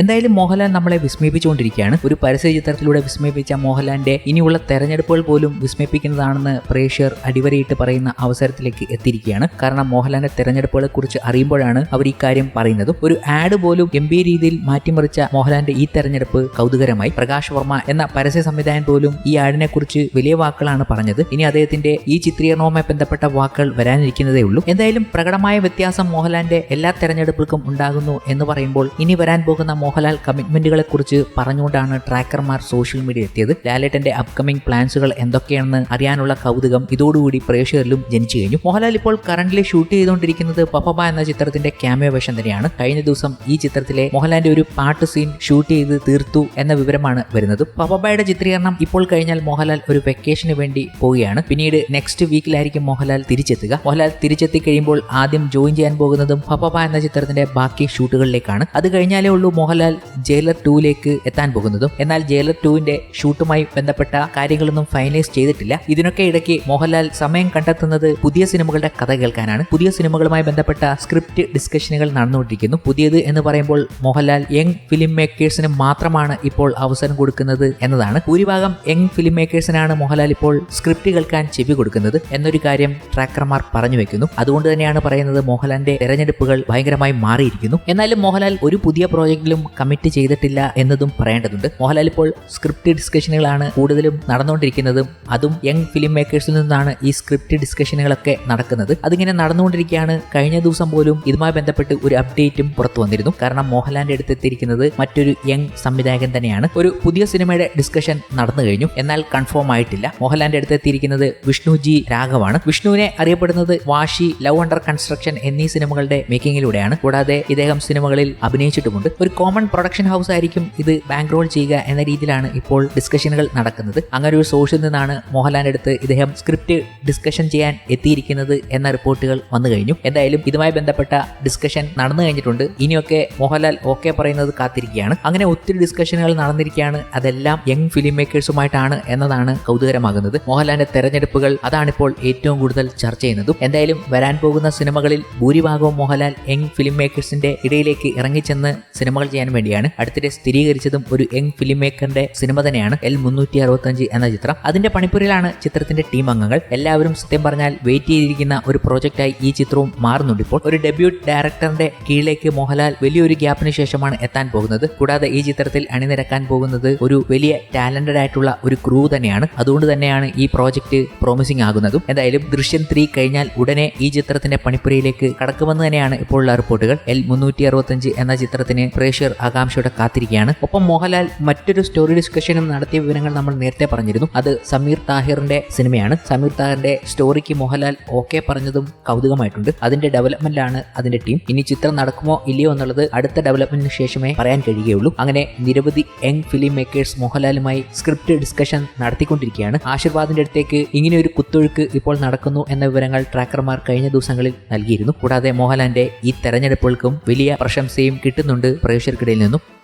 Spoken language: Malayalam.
എന്തായാലും മോഹൻലാൽ നമ്മളെ വിസ്മയിപ്പിച്ചുകൊണ്ടിരിക്കുകയാണ്. ഒരു പരസ്യ ചിത്രത്തിലൂടെ വിസ്മയിപ്പിച്ച മോഹൻലാലിന്റെ ഇനിയുള്ള തെരഞ്ഞെടുപ്പുകൾ പോലും വിസ്മയിപ്പിക്കുന്നതാണെന്ന് പ്രേക്ഷകർ അടിവരയിട്ട് പറയുന്ന അവസരത്തിലേക്ക് എത്തിയിരിക്കുകയാണ്. കാരണം മോഹൻലാലിന്റെ തെരഞ്ഞെടുപ്പുകളെ കുറിച്ച് അറിയുമ്പോഴാണ് അവർ ഈ കാര്യം പറയുന്നത്. ഒരു ആഡ് പോലും ഗംഭീര രീതിയിൽ മാറ്റിമറിച്ച മോഹൻലാലിന്റെ ഈ തെരഞ്ഞെടുപ്പ് കൗതുകരമായി. പ്രകാശ് വർമ്മ എന്ന പരസ്യ സംവിധായകൻ പോലും ഈ ആഡിനെ കുറിച്ച് വലിയ വാക്കുകളാണ് പറഞ്ഞത്. ഇനി അദ്ദേഹത്തിന്റെ ഈ ചിത്രീകരണവുമായി ബന്ധപ്പെട്ട വാക്കുകൾ വരാനിരിക്കുന്നതേ ഉള്ളൂ. എന്തായാലും പ്രകടമായ വ്യത്യാസം മോഹൻലാലിന്റെ എല്ലാ തെരഞ്ഞെടുപ്പുകൾക്കും ഉണ്ടാകുന്നു എന്ന് പറയുമ്പോൾ ഇനി വരാൻ പോകുന്ന മോഹൻലാൽ കമ്മിറ്റ്മെന്റുകളെ കുറിച്ച് പറഞ്ഞുകൊണ്ടാണ് ട്രാക്കർമാർ സോഷ്യൽ മീഡിയ എത്തിയത്. ലാലേട്ടന്റെ അപ്കമിംഗ് പ്ലാൻസുകൾ എന്തൊക്കെയാണെന്ന് അറിയാനുള്ള കൗതുകം ഇതോടുകൂടി പ്രേക്ഷകരിലും ജനിച്ചു കഴിഞ്ഞു. മോഹൻലാൽ ഇപ്പോൾ കറന്റ്ലി ഷൂട്ട് ചെയ്തുകൊണ്ടിരിക്കുന്നത് പപ്പബ എന്ന ചിത്രത്തിന്റെ ക്യാമിയോ വേഷം തന്നെയാണ്. കഴിഞ്ഞ ദിവസം ഈ ചിത്രത്തിലെ മോഹൻലാലിന്റെ ഒരു പാട്ട് സീൻ ഷൂട്ട് ചെയ്ത് തീർത്തു എന്ന വിവരമാണ് വരുന്നത്. പപ്പബയുടെ ചിത്രീകരണം ഇപ്പോൾ കഴിഞ്ഞാൽ മോഹൻലാൽ ഒരു വെക്കേഷന് വേണ്ടി പോവുകയാണ്. പിന്നീട് നെക്സ്റ്റ് വീക്കിലായിരിക്കും മോഹൻലാൽ തിരിച്ചെത്തുക. മോഹൻലാൽ തിരിച്ചെത്തി കഴിയുമ്പോൾ ആദ്യം ജോയിൻ ചെയ്യാൻ പോകുന്നതും പപ്പബ എന്ന ചിത്രത്തിന്റെ ബാക്കി ഷൂട്ടുകളിലേക്കാണ് അത് കഴിഞ്ഞാലേ ഉള്ളൂ മോഹൻലാൽ ജയിലർ ടൂവിലേക്ക് എത്താൻ പോകുന്നതും എന്നാൽ ജയിലർ ടൂവിന്റെ ഷൂട്ടുമായി ബന്ധപ്പെട്ട കാര്യങ്ങളൊന്നും ഫൈനലൈസ് ചെയ്തിട്ടില്ല. ഇതിനൊക്കെ ഇടയ്ക്ക് മോഹൻലാൽ സമയം കണ്ടെത്തുന്നത് പുതിയ സിനിമകളുടെ കഥ കേൾക്കാനാണ്. പുതിയ സിനിമകളുമായി ബന്ധപ്പെട്ട സ്ക്രിപ്റ്റ് ഡിസ്കഷനുകൾ നടന്നുകൊണ്ടിരിക്കുന്നു. പുതിയത് എന്ന് പറയുമ്പോൾ മോഹൻലാൽ യങ് ഫിലിം മേക്കേഴ്സിന് മാത്രമാണ് ഇപ്പോൾ അവസരം കൊടുക്കുന്നത് എന്നതാണ്. ഭൂരിഭാഗം യങ് ഫിലിം മേക്കേഴ്സിനാണ് മോഹൻലാൽ ഇപ്പോൾ സ്ക്രിപ്റ്റ് കേൾക്കാൻ ചെവി കൊടുക്കുന്നത് എന്നൊരു കാര്യം ട്രാക്കർമാർ പറഞ്ഞു വെക്കുന്നു. അതുകൊണ്ട് തന്നെയാണ് പറയുന്നത് മോഹൻലാലിന്റെ തെരഞ്ഞെടുപ്പുകൾ ഭയങ്കരമായി മാറിയിരിക്കുന്നു. എന്നാലും മോഹൻലാൽ ഒരു പുതിയ പ്രോജക്റ്റിലും കമ്മിറ്റ് ചെയ്തിട്ടില്ല എന്നതും പറയേണ്ടതുണ്ട്. മോഹൻലാൽ ഇപ്പോൾ സ്ക്രിപ്റ്റ് ഡിസ്കഷനുകളാണ് കൂടുതലും നടന്നുകൊണ്ടിരിക്കുന്നതും അതും യങ് ഫിലിം മേക്കേഴ്സിൽ നിന്നാണ് ഈ സ്ക്രിപ്റ്റ് ഡിസ്കഷനുകളൊക്കെ നടക്കുന്നത്. അതിങ്ങനെ നടന്നുകൊണ്ടിരിക്കുകയാണ്. കഴിഞ്ഞ ദിവസം പോലും ഇതുമായി ബന്ധപ്പെട്ട് ഒരു അപ്ഡേറ്റും പുറത്തു വന്നിരുന്നു. കാരണം മോഹൻലാലിന്റെ അടുത്ത് എത്തിയിരിക്കുന്നത് മറ്റൊരു യങ് സംവിധായകൻ തന്നെയാണ്. ഒരു പുതിയ സിനിമയുടെ ഡിസ്കഷൻ നടന്നു കഴിഞ്ഞു. എന്നാൽ കൺഫേം ആയിട്ടില്ല. മോഹൻലാലിന്റെ അടുത്ത് എത്തിയിരിക്കുന്നത് വിഷ്ണു ജി രാഘവാണ്. വിഷ്ണുവിനെ അറിയപ്പെടുന്നത് വാഷി ലവ് അണ്ടർ കൺസ്ട്രക്ഷൻ എന്നീ സിനിമകളുടെ മേക്കിങ്ങിലൂടെയാണ് കൂടാതെ ഇദ്ദേഹം സിനിമകളിൽ അഭിനയിച്ചിട്ടുമുണ്ട്. ഒരു കോമൺ പ്രൊഡക്ഷൻ ഹൗസ് ആയിരിക്കും ഇത് ബാങ്ക് റോൾ ചെയ്യുക എന്ന രീതിയിലാണ് ഇപ്പോൾ ഡിസ്കഷനുകൾ നടക്കുന്നത്. അങ്ങനെ ഒരു സോഴ്സിൽ നിന്നാണ് മോഹൻലാൽ എടുത്ത് ഇദ്ദേഹം സ്ക്രിപ്റ്റ് ഡിസ്കഷൻ ചെയ്യാൻ എത്തിയിരിക്കുന്നത് എന്ന റിപ്പോർട്ടുകൾ വന്നു കഴിഞ്ഞു. എന്തായാലും ഇതുമായി ബന്ധപ്പെട്ട ഡിസ്കഷൻ നടന്നു കഴിഞ്ഞിട്ടുണ്ട്. ഇനിയൊക്കെ മോഹൻലാൽ ഓക്കെ പറയുന്നത് കാത്തിരിക്കുകയാണ്. അങ്ങനെ ഒത്തിരി ഡിസ്കഷനുകൾ നടന്നിരിക്കുകയാണ്. അതെല്ലാം യങ് ഫിലിം മേക്കേഴ്സുമായിട്ടാണ് എന്നതാണ് കൗതുകരമാകുന്നത്. മോഹൻലാലിന്റെ തെരഞ്ഞെടുപ്പുകൾ അതാണിപ്പോൾ ഏറ്റവും കൂടുതൽ ചർച്ച ചെയ്യുന്നതും. എന്തായാലും വരാൻ പോകുന്ന സിനിമകളിൽ ഭൂരിഭാഗവും മോഹൻലാൽ യങ് ഫിലിം മേക്കേഴ്സിന്റെ ഇടയിലേക്ക് ഇറങ്ങിച്ചെന്ന് സിനിമകൾ ചെയ്യാൻ വേണ്ടിയാണ്. അടുത്തിടെ സ്ഥിരീകരിച്ചതും ഒരു യങ് ഫിലിം മേക്കറിന്റെ സിനിമ തന്നെയാണ് എൽ മുന്നൂറ്റി അറുപത്തഞ്ച് എന്ന ചിത്രം. അതിന്റെ പണിപ്പുരയിലാണ് ചിത്രത്തിന്റെ ടീം അംഗങ്ങൾ. എല്ലാവരും സത്യം പറഞ്ഞാൽ വെയിറ്റ് ചെയ്തിരിക്കുന്ന ഒരു പ്രോജക്റ്റായി ഈ ചിത്രവും മാറുന്നുണ്ട് ഇപ്പോൾ. ഒരു ഡെബ്യൂട്ട് ഡയറക്ടറിന്റെ കീഴിലേക്ക് മോഹൻലാൽ വലിയൊരു ഗ്യാപ്പിന് ശേഷമാണ് എത്താൻ പോകുന്നത്. കൂടാതെ ഈ ചിത്രത്തിൽ അണിനിരക്കാൻ പോകുന്നത് ഒരു വലിയ ടാലന്റഡ് ആയിട്ടുള്ള ഒരു ക്രൂ തന്നെയാണ്. അതുകൊണ്ട് തന്നെയാണ് ഈ പ്രോജക്റ്റ് പ്രോമിസിംഗ് ആകുന്നതും. എന്തായാലും ദൃശ്യം ത്രീ കഴിഞ്ഞാൽ ഉടനെ ഈ ചിത്രത്തിന്റെ പണിപ്പുരയിലേക്ക് കടക്കുമെന്ന് തന്നെയാണ് ഇപ്പോഴുള്ള റിപ്പോർട്ടുകൾ. എൽ മുന്നൂറ്റി എന്ന ചിത്രത്തിന് പ്രേക്ഷകർ ആകാംക്ഷയോടെ കാത്തിരിക്കുകയാണ്. ഒപ്പം മോഹൻലാൽ മറ്റൊരു സ്റ്റോറി ഡിസ്കഷനും നടത്തിയ വിവരങ്ങൾ നമ്മൾ നേരത്തെ പറഞ്ഞിരുന്നു. അത് സമീർ താഹിറിന്റെ സിനിമയാണ്. സമീർ താഹിറിന്റെ സ്റ്റോറിക്ക് മോഹൻലാൽ ഓക്കെ പറഞ്ഞതും കൗതുകമായിട്ടുണ്ട്. അതിന്റെ ഡെവലപ്മെന്റിലാണ് അതിന്റെ ടീം ഇനി ചിത്രം നടക്കുമോ ഇല്ലയോ എന്നുള്ളത് അടുത്ത ഡെവലപ്മെന്റിന് ശേഷമേ പറയാൻ കഴിയുകയുള്ളൂ. അങ്ങനെ നിരവധി യങ് ഫിലിം മേക്കേഴ്സ് മോഹൻലാലുമായി സ്ക്രിപ്റ്റ് ഡിസ്കഷൻ നടത്തിക്കൊണ്ടിരിക്കുകയാണ്. ആശീർവാദിന്റെ അടുത്തേക്ക് ഇങ്ങനെ ഒരു കുത്തൊഴുക്ക് ഇപ്പോൾ നടക്കുന്നു എന്ന വിവരങ്ങൾ ട്രാക്കർമാർ കഴിഞ്ഞ ദിവസങ്ങളിൽ നൽകിയിരുന്നു. കൂടാതെ മോഹൻലാലിന്റെ ഈ തെരഞ്ഞെടുപ്പുകൾക്കും വലിയ പ്രശംസയും കിട്ടുന്നുണ്ട് പ്രേക്ഷകർക്കിടയിൽ നിന്നും